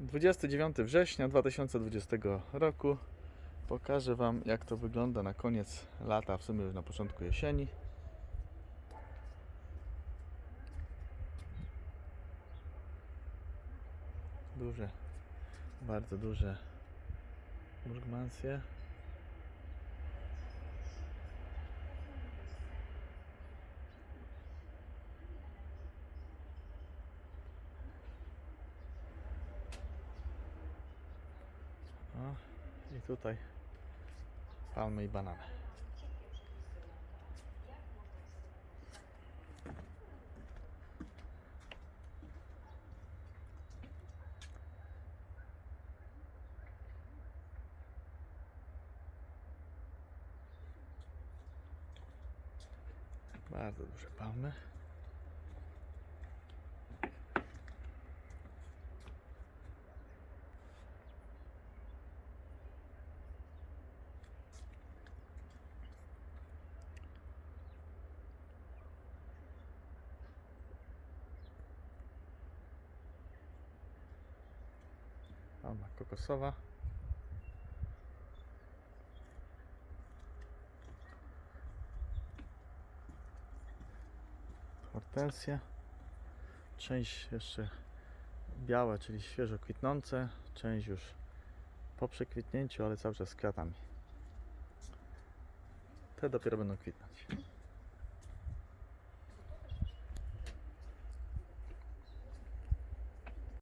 29 września 2020 roku pokażę Wam jak to wygląda na koniec lata, w sumie już na początku jesieni. Duże, bardzo duże burgmansje. I tutaj palmy i banany. Bardzo duże palmy. Palma kokosowa. Hortensje. Część jeszcze białe, czyli świeżo kwitnące. Część już po przekwitnięciu, ale cały czas z kwiatami. Te dopiero będą kwitnąć.